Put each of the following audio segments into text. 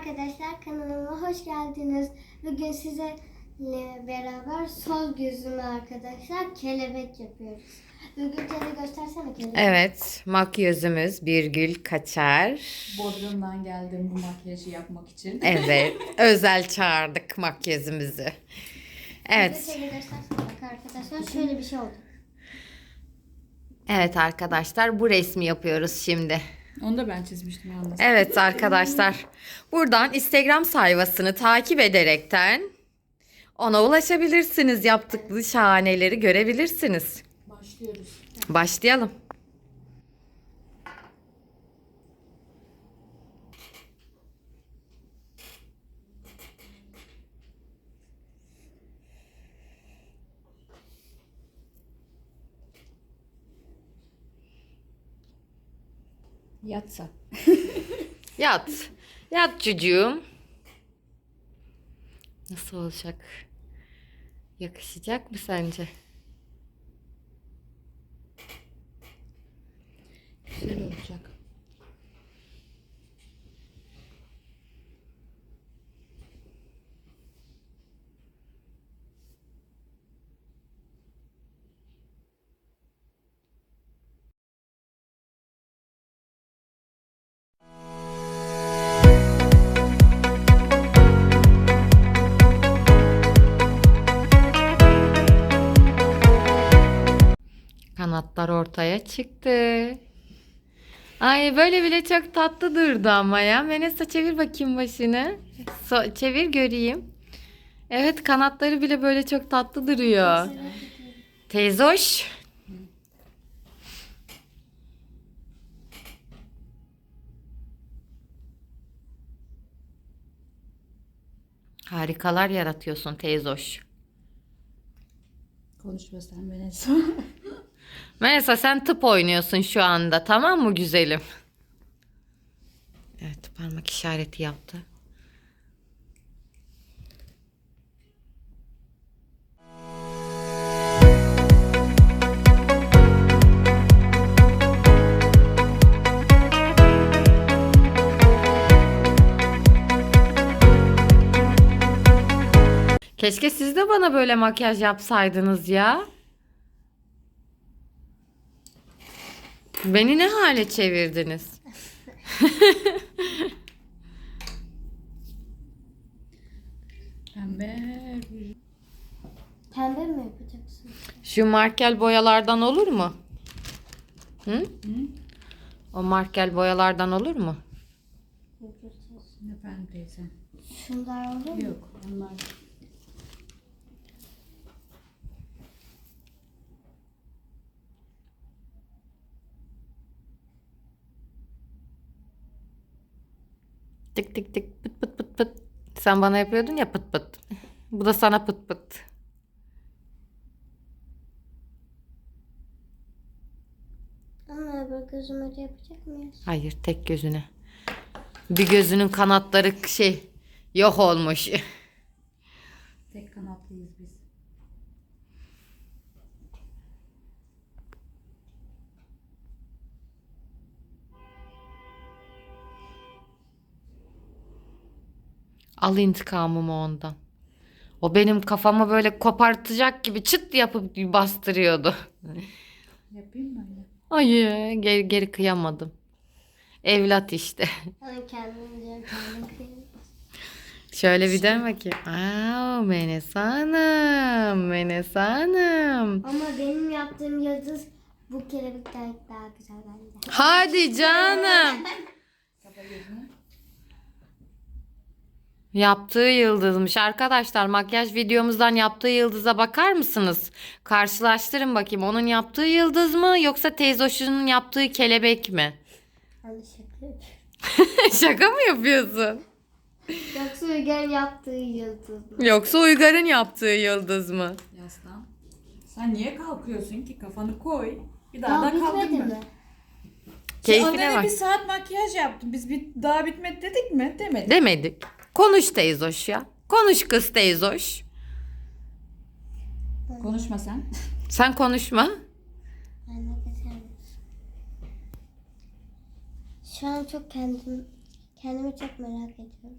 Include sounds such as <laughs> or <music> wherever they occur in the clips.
arkadaşlar kanalıma hoş geldiniz. Bugün sizlerle beraber sol gözümü arkadaşlar kelebek yapıyoruz. Bugün seni göstersene kelebek. Evet, makyözümüz Birgül Kaçar. Bodrum'dan geldim bu makyajı yapmak için. Evet, <laughs> özel çağırdık makyözümüzü. Evet, göstersene bak arkadaşlar şöyle bir şey oldu. evet arkadaşlar bu resmi yapıyoruz şimdi. Onu da ben çizmiştim yalnız. Evet arkadaşlar, buradan Instagram sayfasını takip ederekten ona ulaşabilirsiniz. Yaptıkları şahaneleri görebilirsiniz. Başlıyoruz. Başlayalım. Yatsa. <laughs> Yat. Yat çocuğum. Nasıl olacak? Yakışacak mı sence? Kanatlar ortaya çıktı. Ay böyle bile çok tatlı durdu ama ya. Menesa çevir bakayım başını. So- çevir göreyim. Evet kanatları bile böyle çok tatlı duruyor. Teyze hoş. Harikalar yaratıyorsun teyze hoş. Konuşma sen Vanessa. <laughs> Melisa sen tıp oynuyorsun şu anda tamam mı güzelim? Evet parmak işareti yaptı. Keşke siz de bana böyle makyaj yapsaydınız ya. Beni ne hale çevirdiniz? <laughs> Pembe. Pembe mi yapacaksın? Şu markel boyalardan olur mu? Hı? O markel boyalardan olur mu? Yapacağız. Efendim teyze. Şunlar olur mu? Yok onlar. Tık tık tık pıt pıt pıt pıt. Sen bana yapıyordun ya pıt pıt. Bu da sana pıt pıt. Ama öbür gözümü de yapacak mıyız? Hayır tek gözüne. Bir gözünün kanatları şey yok olmuş. Tek kanatlıyız biz. Al intikamımı ondan. O benim kafamı böyle kopartacak gibi çıt yapıp bastırıyordu. <laughs> Yapayım mı öyle? Ay geri, geri kıyamadım. Evlat işte. Ben kendimce kendim. Şöyle bir dön bakayım. Aa, Menes Hanım. Menes Hanım. Ama benim yaptığım yıldız bu kelebekten daha güzel bence. Hadi canım. Kapa gözünü. Yaptığı yıldızmış. Arkadaşlar makyaj videomuzdan yaptığı yıldıza bakar mısınız? Karşılaştırın bakayım. Onun yaptığı yıldız mı yoksa teyzoşunun yaptığı kelebek mi? Hani şaka. <laughs> Şaka mı yapıyorsun? Yoksa Uygar'ın yaptığı yıldız mı? Yoksa Uygar'ın yaptığı yıldız mı? Yaslan. Sen niye kalkıyorsun ki? Kafanı koy. Bir daha, Daha da kaldırma. bitmedi mi? Keyfine Annene bak. bir saat makyaj yaptım. Biz bir, daha bitmedi dedik mi? Demedik. Demedik. Konuş teyzoş ya. Konuş kız teyzoş. Konuşma sen. <laughs> Sen konuşma. Şu an çok kendim kendimi çok merak ediyorum.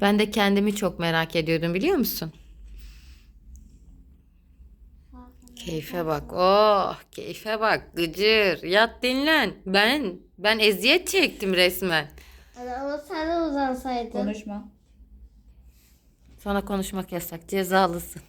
Ben de kendimi çok merak ediyordum biliyor musun? Keyfe bak. Oh, keyfe bak. Gıcır. Yat dinlen. Ben ben eziyet çektim resmen. Ama sen de uzansaydın. Konuşma. Sana konuşmak yasak. Cezalısın.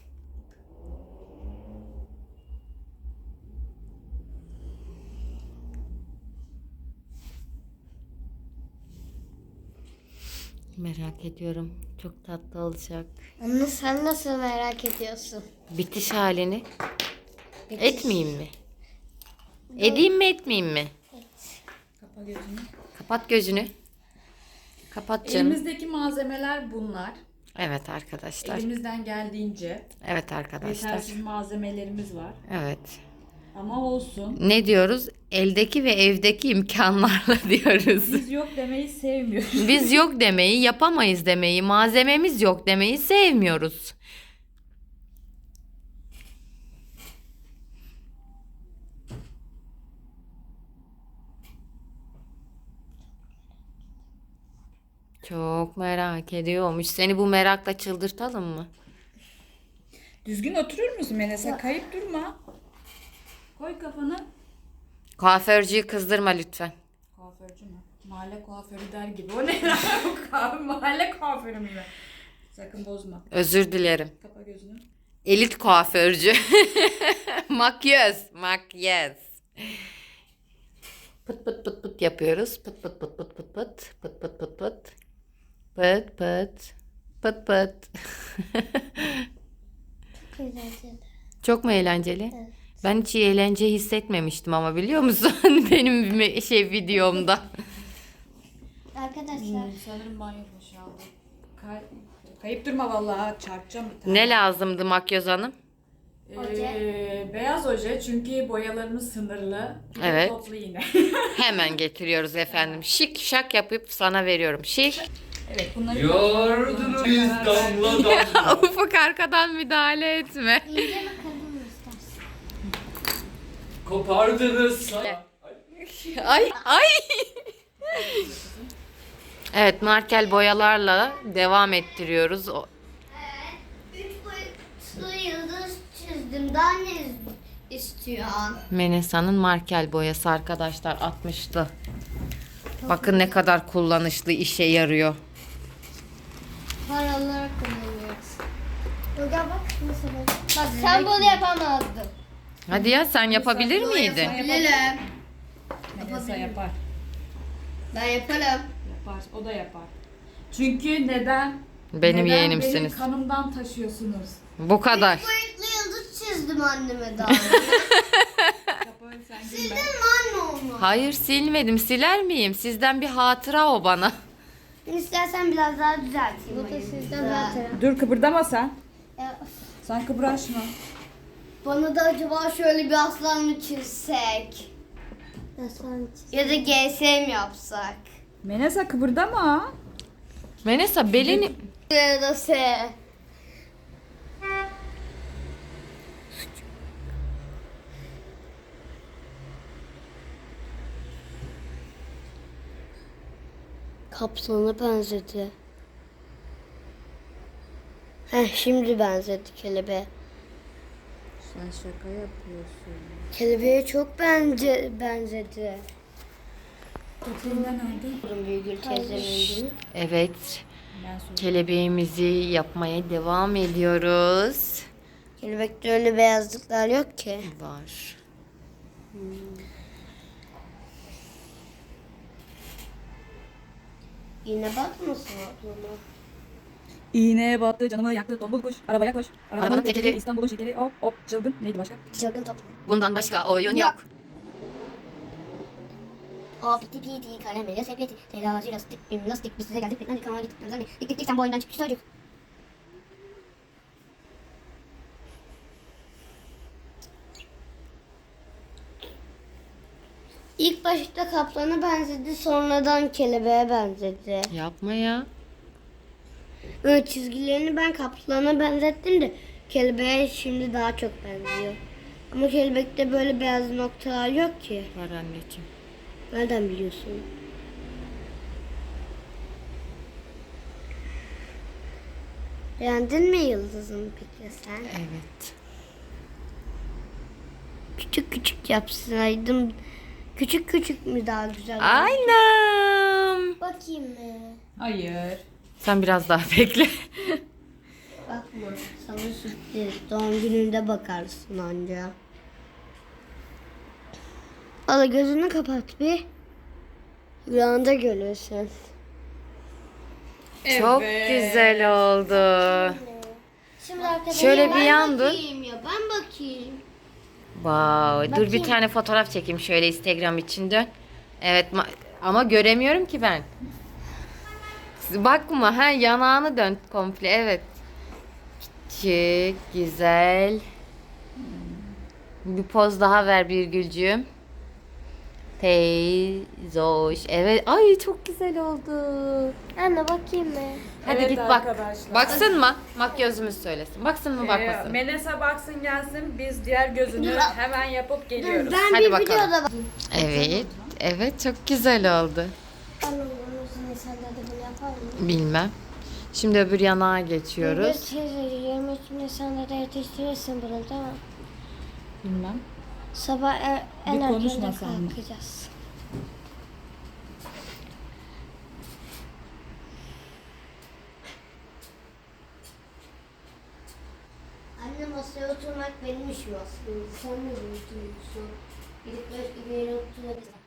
Merak ediyorum. Çok tatlı olacak. Anne sen nasıl merak ediyorsun? Bitiş halini etmeyeyim mi? Edeyim mi etmeyeyim mi? Kapa gözünü. Kapat gözünü. Kapat canım. Elimizdeki malzemeler bunlar. Evet arkadaşlar. Elimizden geldiğince Evet arkadaşlar. yetersiz malzemelerimiz var. Evet. Ama olsun. Ne diyoruz? Eldeki ve evdeki imkanlarla <laughs> diyoruz. Biz yok demeyi sevmiyoruz. Biz yok demeyi, yapamayız demeyi, malzememiz yok demeyi sevmiyoruz. Çok merak ediyormuş. Seni bu merakla çıldırtalım mı? Düzgün oturur musun Melisa? Kayıp durma. Koy kafanı. Kuaförcüyü kızdırma lütfen. Kuaförcü mü? Mahalle kuaförü der gibi. O ne lan? <laughs> Kuaf- Mahalle kuaförü mü? Sakın bozma. Özür dilerim. Kapa gözünü. Elit kuaförcü. <laughs> makyöz, makyöz. Pıt pıt pıt pıt yapıyoruz. Pıt pıt pıt pıt pıt pıt. Pıt pıt pıt pıt. Pıt pıt. Pıt pıt. Güzelce. Çok mu eğlenceli? Evet. Ben hiç iyi eğlence hissetmemiştim ama biliyor musun? <laughs> Benim şey videomda. Arkadaşlar Hmm, sanırım banyo boşaldı. Kay- kayıp durma vallahi çarpacağım bir tane. Ne lazımdı makyöz hanım? Ee, beyaz oje çünkü boyalarımız sınırlı. Bir Evet. Toplu iğne. Hemen getiriyoruz efendim. Şık şak yapıp sana veriyorum. Şık. Evet bunları Yordunuz biz damla damla. <laughs> <laughs> Ufuk arkadan müdahale etme. Kopardınız sağ. Ay ay. <laughs> Evet markel boyalarla devam ettiriyoruz. O- Üç boyutlu yıldız çizdim. Daha ne istiyorsun? Menesa'nın markel boyası arkadaşlar 60'lı. Bakın ne kadar kullanışlı işe yarıyor. Para olarak kullanıyoruz. Yoga bak nasıl böyle. Bak sen bunu yapamazdın. Hadi ya sen yapabilir miydin? Bilirim. Melisa yapar. Ben yaparım. Yapar. O da yapar. Çünkü neden? Benim neden yeğenimsiniz. Benim kanımdan taşıyorsunuz. Bu kadar. Boyutlu yıldız çizdim anneme daha. <laughs> Sen gülme. anne onu. Hayır silmedim. Siler miyim? Sizden bir hatıra o bana. İstersen biraz daha düzelteyim. Bu da sizden hatıra. Dur kıpırdama sen. Sen kıpraşma. Bana da acaba şöyle bir aslan mı çizsek? Aslan Ya da GSM yapsak? Melisa kıpırdama. Menesa belini... Ya da S. Kaplanı benzedi. Heh, şimdi benzedi kelebeğe. Sen şaka yapıyorsun. Kelebeğe çok bence benzedi. Teyzemin Evet. Kelebeğimizi yapmaya devam ediyoruz. Kelebekte öyle beyazlıklar yok ki. Var. Yine batmasın ablama. İğneye battı canıma yaktı tombul kuş. Arabaya koş. Arabanın tekeri. İstanbul'un şekeri. Hop hop çılgın. Neydi başka? Çılgın top. Bundan başka oyun yok. O piti piti kalemle sepeti. Telazi lastik bim lastik. Biz size geldik. Beklendik ama gittik. Özlem Dik dik dik sen bu oyundan çıkmış çocuk. İlk başta kaplana benzedi, sonradan kelebeğe benzedi. Yapma ya. Ö, çizgilerini ben kaplana benzettim de kelebeğe şimdi daha çok benziyor. Ama kelebekte böyle beyaz noktalar yok ki. Var anneciğim. Nereden biliyorsun? Beğendin mi yıldızını peki sen? Evet. Küçük küçük yapsaydım. Küçük küçük mü daha güzel? olur? Aynen. Bakayım mı? Hayır. Sen biraz daha <laughs> bekle. Bakma. Sana sürpriz. Doğum gününde bakarsın anca. Ala gözünü kapat bir. Rüyanda görürsün. Çok güzel oldu. Şimdi arkadaşlar Şöyle bir ben yan dur. bakayım ya ben bakayım. Wow. Dur bir Bakayım. tane fotoğraf çekeyim şöyle Instagram için dön. Evet ma- ama göremiyorum ki ben. Bakma ha yanağını dön komple evet. Küçük, güzel. Bir poz daha ver bir gülcüğüm. Teyzoş. Evet. Ay çok güzel oldu. Anne bakayım mı? Hadi Evet git bak. arkadaşlar. Baksın mı? Makyözümüz söylesin. Baksın mı Ee, bakmasın. Melisa baksın gelsin. Biz diğer gözünü hemen yapıp geliyoruz. Ben Hadi bir bakalım. videoda bak. Evet. Evet çok güzel oldu. Anne bunun insanlar da bunu yapar mı? Bilmem. Şimdi öbür yanağa geçiyoruz. teyze 23 Nisan'da da yetiştirirsin bunu değil mi? Bilmem. Sabah er, en Bir konuşmasan mı? kalkacağız. Anne masaya oturmak benim işim aslında. Sen ne oturuyorsun? Gidip başka bir yere oturabilirsin.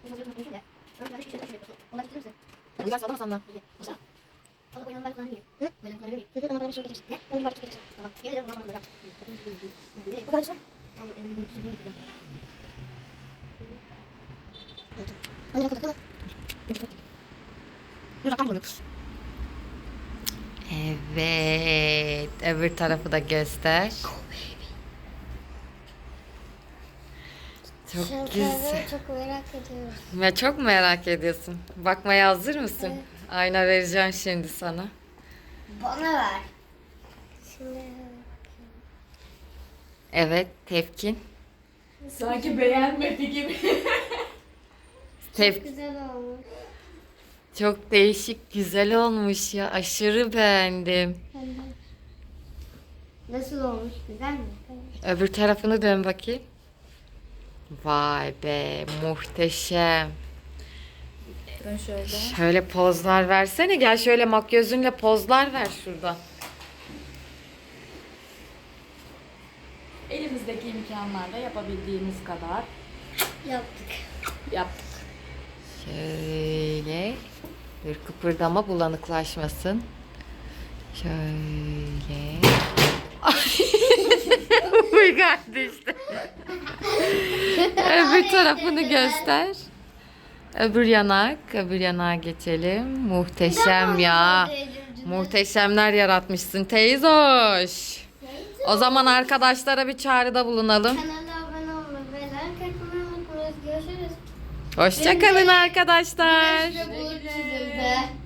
Uygar sallama sana. Evet. Öbür tarafı da göster. Çok güzel. çok merak ediyorum. Ya çok merak ediyorsun. Bakmaya hazır mısın? Ayna vereceğim şimdi sana. Bana ver. Şimdi Evet, tepkin. Sanki beğenmedi gibi. Tep güzel olmuş. çok değişik, güzel olmuş ya. Aşırı beğendim. Nasıl olmuş? Güzel mi? Öbür tarafını dön bakayım. Vay be, muhteşem. Ben şöyle. Şöyle pozlar versene. Gel şöyle makyözünle pozlar ver şurada. Elimizdeki imkanlarla yapabildiğimiz kadar Yaptık. yaptık. Şöyle. Bir kıpırdama bulanıklaşmasın. Şöyle. <laughs> Uygar düştü. <laughs> Öbür tarafını göster. Öbür yanak. Öbür yanağa geçelim. Muhteşem ya. Muhteşemler yaratmışsın teyzoş. O zaman arkadaşlara bir çağrıda bulunalım. Kanala abone olmayı ve like atmayı unutmayın. Görüşürüz. Hoşçakalın arkadaşlar. Çizildi.